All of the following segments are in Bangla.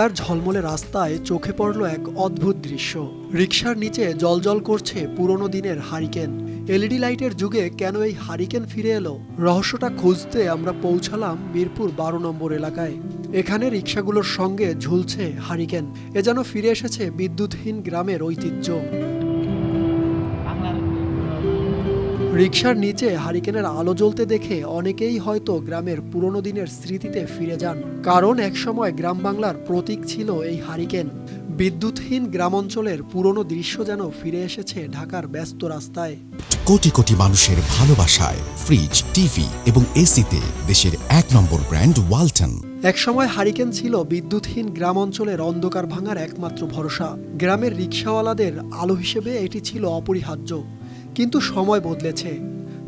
ঢাকার ঝলমলে রাস্তায় চোখে পড়ল এক অদ্ভুত দৃশ্য। রিক্সার নিচে জলজল করছে পুরনো দিনের হারিকেন। এলইডি লাইটের যুগে কেন এই হারিকেন ফিরে এলো? রহস্যটা খুঁজতে আমরা পৌঁছালাম মিরপুর বারো নম্বর এলাকায়। এখানে রিক্সাগুলোর সঙ্গে ঝুলছে হারিকেন। এ যেন ফিরে এসেছে বিদ্যুৎহীন গ্রামের ঐতিহ্য। রিকশার নিচে হারিকেনের আলো জ্বলতে দেখে অনেকেই হয়তো গ্রামের পুরনো দিনের স্মৃতিতে ফিরে যান। কারণ একসময় গ্রাম বাংলার প্রতীক ছিল এই হারিকেন। বিদ্যুৎহীন গ্রামাঞ্চলের পুরনো দৃশ্য যেন ফিরে এসেছে ঢাকার ব্যস্ত রাস্তায়। কোটি কোটি মানুষের ভালোবাসায় ফ্রিজ টিভি এবং এসিতে দেশের এক নম্বর ব্র্যান্ড ওয়ালটন। একসময় হারিকেন ছিল বিদ্যুৎহীন গ্রাম অঞ্চলের অন্ধকার ভাঙার একমাত্র ভরসা। গ্রামের রিক্সাওয়ালাদের আলো হিসেবে এটি ছিল অপরিহার্য। কিন্তু সময় বদলেছে।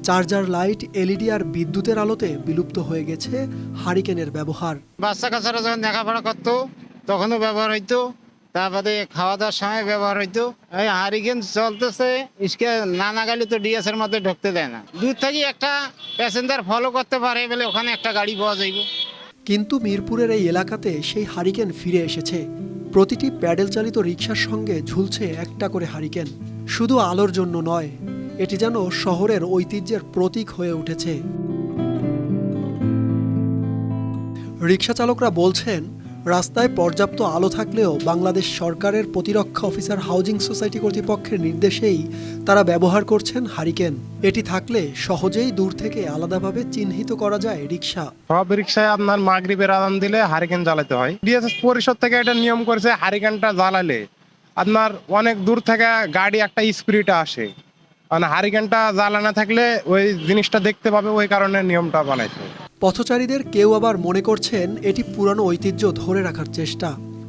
চার্জার লাইট এলইডি আর বিদ্যুতের আলোতে বিলুপ্ত হয়ে গেছে হারিকেনের ব্যবহার। বাচ্চা কাচ্চারা যখন দেখাপড়া করতো তখনও ব্যবহার হইতো। তারপরে খাওয়া দাওয়ার সময় ব্যবহার হইতো। এই হারিকেন চলতেছে ইসকে নানা গাড়ি তো ডিএসের মধ্যে ঢুকতে দেয় না। দূর থেকে একটা প্যাসেঞ্জার ফলো করতে পারে বলে ওখানে একটা গাড়ি পাওয়া যাইব। কিন্তু মিরপুরের এই এলাকাতে সেই হারিকেন ফিরে এসেছে। প্রতিটি প্যাডেল চালিত রিক্সার সঙ্গে ঝুলছে একটা করে হারিকেন। শুধু আলোর জন্য নয় এটি যেন শহরের ঐতিহ্যের প্রতীক হয়ে উঠেছে। রিক্সা চালকরা বলছেন, রাস্তায় পর্যাপ্ত আলো থাকলেও বাংলাদেশ সরকারের প্রতিরক্ষা অফিসার হাউজিং সোসাইটি কর্তৃপক্ষের নির্দেশেই তারা ব্যবহার করছেন হারিকেন। এটি থাকলে সহজেই দূর থেকে আলাদাভাবে চিহ্নিত করা যায় রিক্সা। সব রিক্সায় আপনার মাগরিবের আদান দিলে হারিকেন জ্বালাতে হয়। ডিএসএস পরিষদ থেকে এটা নিয়ম করেছে হারিকেনটা জ্বালালে আপনার অনেক দূর থেকে গাড়ি একটা স্পিরিটে আসে। মানে হারিকেনটা জ্বালানো থাকলে ওই জিনিসটা দেখতে পাবে ওই কারণে নিয়মটা বানাইছে। পথচারীদের কেউ আবার মনে করছেন এটি পুরানো ঐতিহ্য ধরে রাখার চেষ্টা।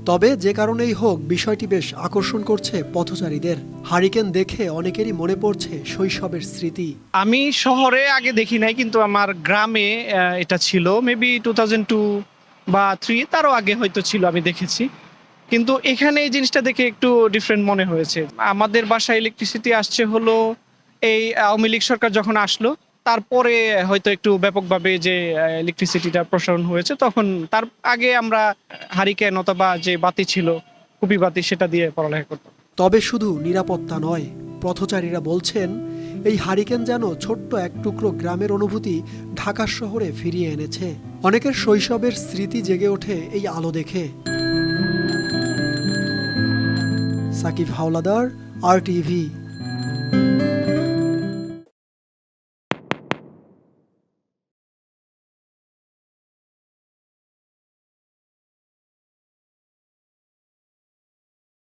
তবে যে কারণেই হোক বিষয়টি বেশ আকর্ষণ করছে পথচারীদের। হারিকেন দেখে অনেকেরই মনে পড়ছে শৈশবের স্মৃতি। আমি শহরে আগে দেখি নাই কিন্তু আমার গ্রামে এটা ছিল। মেবি টু থাউজেন্ড টু বা থ্রি তারও আগে হয়তো ছিল আমি দেখেছি। কিন্তু এখানে এই জিনিসটা দেখে একটু ডিফারেন্ট মনে হয়েছে। আমাদের বাসায় ইলেকট্রিসিটি আসছে হলো এই আওয়ামী লীগ সরকার যখন আসলো, তারপরে হয়তো একটু ব্যাপকভাবে যে ইলেকট্রিসিটিটা প্রসারণ হয়েছে, তখন তার আগে আমরা হারিকেন অথবা যে বাতি ছিল কুপি বাতি, সেটা দিয়ে পড়ালেখা করতাম। তবে শুধু নিরাপত্তা নয়, পথচারীরা বলছেন, এই হারিকেন যেন ছোট্ট এক টুকরো গ্রামের অনুভূতি ঢাকার শহরে ফিরিয়ে এনেছে। অনেকের শৈশবের স্মৃতি জেগে ওঠে এই আলো দেখে। সাকিব হাওলাদার আর টিভি